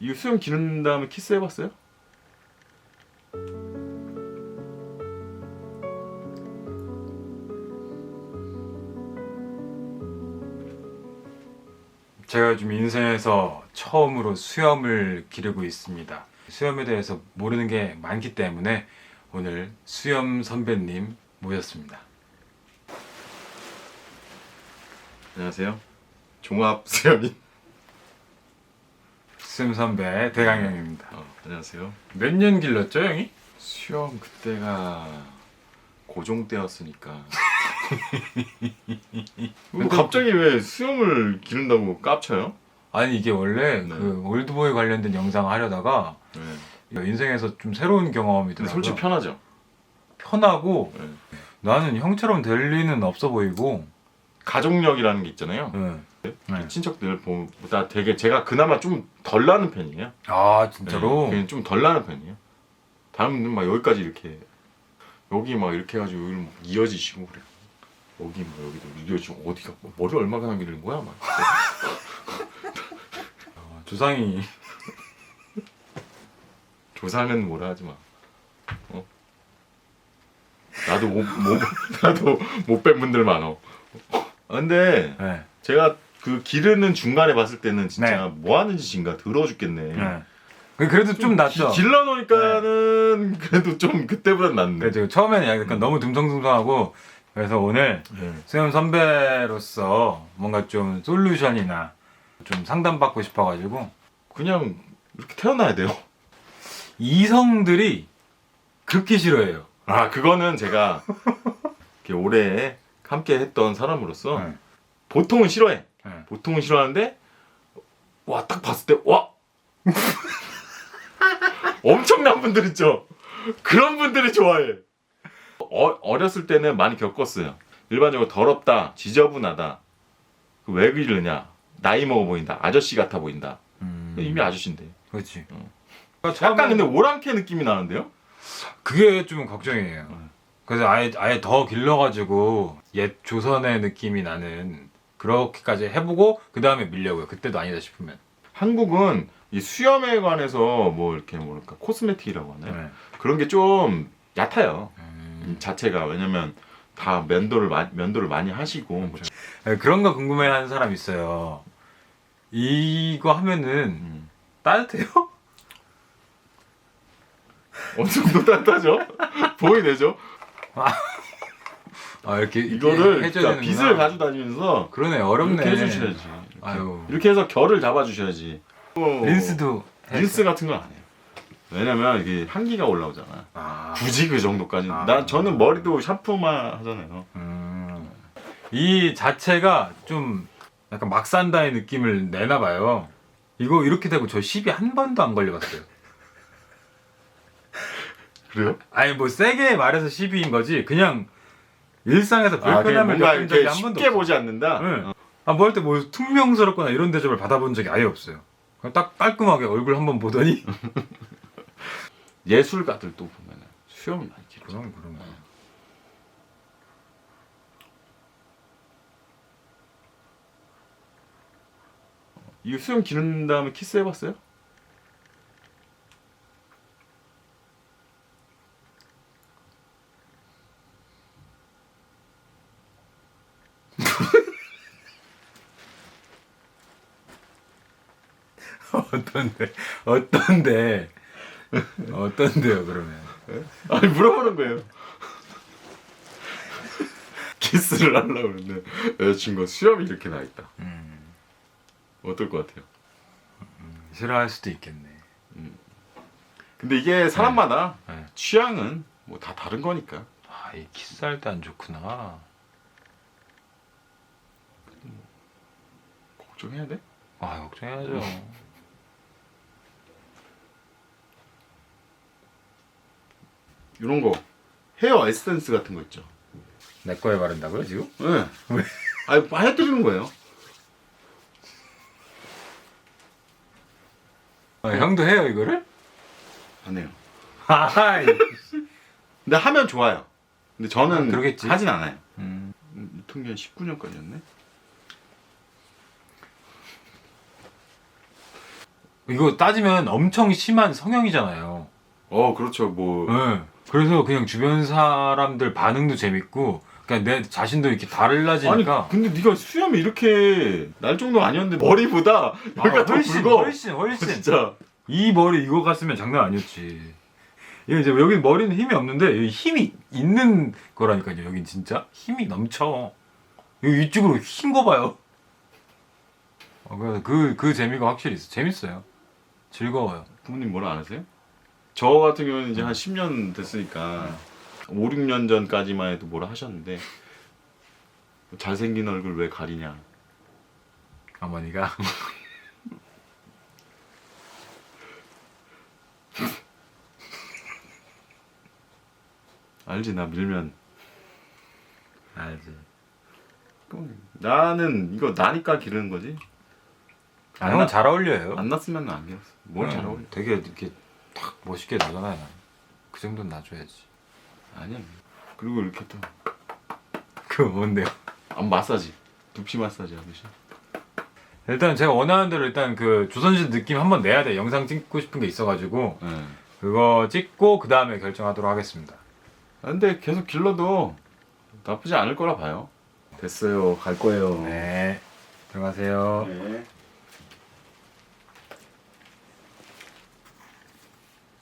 이거 수염 기른 다음에 키스 해봤어요? 제가 요즘 인생에서 처음으로 수염을 기르고 있습니다. 수염에 대해서 모르는 게 많기 때문에 오늘 수염 선배님 모셨습니다. 안녕하세요. 종합 수염인. 수염 선배 대강형입니다. 어, 안녕하세요. 몇 년 길렀죠, 형이? 수염 그때가 고종 때였으니까. 뭐 갑자기 왜 수염을 기른다고 깝쳐요? 아니 이게 원래 네. 그 올드보이 관련된 영상 하려다가 네. 인생에서 좀 새로운 경험이더라고요. 근데 솔직히 편하죠. 편하고 네. 나는 형처럼 될 리는 없어 보이고. 가족력이라는 게 있잖아요. 네. 네. 친척들 보다 되게 제가 그나마 좀 덜 나는 편이에요. 아 진짜로? 네, 좀덜 나는 편이에요. 다른 분들은 막 여기까지 이렇게 여기 막 이렇게 해가지고 여기를 막 이어지시고 그래요. 여기 뭐 여기도 이어지고 어디가 뭐 머리 얼마나 밀리는 거야 막. 아, 조상이 조상은 뭐라 하지 마. 어? 나도 못, 못 나도 못뺀 분들 많어. 아, 근데 네. 제가 그 기르는 중간에 봤을 때는 진짜 네. 뭐 하는 짓인가 더러워 죽겠네. 네. 그래도 좀 낫죠. 길러 놓으니까는 그래도 좀 그때보다 낫네. 그래도 처음에는 약간 너무 듬성듬성하고 그래서 오늘 네. 수영 선배로서 뭔가 좀 솔루션이나 좀 상담받고 싶어가지고 그냥 이렇게 태어나야 돼요. 이성들이 극히 싫어해요. 아 그거는 제가 이렇게 오래 함께 했던 사람으로서 네. 보통은 싫어해. 네. 보통은 싫어하는데 와 딱 봤을 때 와 엄청난 분들 있죠. 그런 분들이 좋아해. 어, 어렸을 때는 많이 겪었어요. 일반적으로 더럽다, 지저분하다. 그왜 그러냐? 나이 먹어 보인다, 아저씨 같아 보인다. 음, 이미 아저씨인데. 그렇지. 어. 그러니까 약간 처음에 근데 오랑캐 느낌이 나는데요? 그게 좀 걱정이에요. 네. 그래서 아예 아예 더 길러가지고 옛 조선의 느낌이 나는 그렇게까지 해보고 그 다음에 밀려고요. 그때도 아니다 싶으면. 한국은 이 수염에 관해서 뭐 이렇게 뭐랄까 코스메틱이라고 하나요? 네. 그런 게 좀 얕아요. 음. 자체가 왜냐면 다 면도를 마, 면도를 많이 하시고 뭐 네, 그런 거 궁금해하는 사람 있어요. 이거 하면은 음. 따뜻해요? 어느 정도 따뜻하죠? 보이네죠? 아 이렇게 이거를 해줘야 그러니까 되는구나. 빗을 가지고 다니면서 그러네 어렵네. 이렇게 해주셔야지. 이렇게. 아유. 이렇게 해서 결을 잡아주셔야지. 어, 린스도 해- 린스 같은 건 안 해요. 왜냐면 이게 향기가 올라오잖아. 아. 굳이 그 정도까지. 아. 난 저는 머리도 샤프만 하잖아요. 음. 이 자체가 좀 약간 막 산다의 느낌을 내나 봐요. 이거 이렇게 되고 저 시비 한 번도 안 걸려봤어요. 그래요? 아니 뭐 세게 말해서 시비인 거지. 그냥 일상에서 아, 그냥 불편함을 뭔가 겪은 적이 이렇게 한 번도 쉽게 없어요. 보지 않는다. 응. 어. 아, 뭐 할 때 뭐 퉁명스럽거나 이런 대접을 받아본 적이 아예 없어요. 그냥 딱 깔끔하게 얼굴 한 번 보더니 예술가들 또 보면은 수염이 많이 길어. 그럼 그럼. 이 수염 기른 다음에 키스 해봤어요? 어떤데? 어떤데? 어떤데요 그러면? 아니 물어보는 거예요. 키스를 하려고 그러는데 여자친구가 수염이 이렇게 나 있다. 음, 어떨 것 같아요? 싫어할 수도 있겠네. 근데 이게 사람마다 네. 취향은 뭐 다 다른 거니까. 아, 이 키스할 때 안 좋구나. 걱정해야 돼? 아, 걱정해야죠. 이런 거 헤어 에센스 같은 거 있죠. 내 거에 바른다고요 지금? 네. 아니 해드리는 거예요. 아, 형도 해요 이거를? 안 해요. 아이. 근데 하면 좋아요. 근데 저는 아, 그러겠지. 하진 않아요. 음. 유통기한 19년까지였네. 이거 따지면 엄청 심한 성형이잖아요. 어 그렇죠 뭐 네. 그래서 그냥 주변 사람들 반응도 재밌고 그냥 내 자신도 이렇게 아니 달라지니까 근데 네가 수염이 이렇게 날 정도 아니었는데 머리보다 여기가 더 훨씬 굵어 훨씬 훨씬 진짜 이 머리 이거 갔으면 장난 아니었지. 이제 여기 머리는 힘이 없는데 여기 힘이 있는 거라니까요. 여긴 진짜 힘이 넘쳐. 여기 이쪽으로 흰 거 봐요. 어, 그래서 그, 그 재미가 확실히 있어. 재밌어요. 즐거워요. 부모님 뭐라 안 하세요? 저 같은 경우는 이제 한 10년 됐으니까 5, 6년 전까지만 해도 뭐라 하셨는데 잘생긴 얼굴 왜 가리냐 어머니가. 알지 나 밀면 알지. 나는 이거 나니까 기르는 거지 아, 형은 잘 어울려요. 안 났으면 안 길었어 뭘잘 응, 어울려 되게 이렇게 탁 멋있게 나잖아요. 그 정도는 놔줘야지. 아니야 그리고 이렇게 그 뭔데요? 또안 마사지 두피 마사지 하듯이 일단 제가 원하는 대로 일단 그 조선시대 느낌 한번 내야 돼. 영상 찍고 싶은 게 있어가지고 예. 그거 찍고 그 다음에 결정하도록 하겠습니다. 아, 근데 계속 길러도 나쁘지 않을 거라 봐요 됐어요 갈 거예요 네. 들어가세요. 네.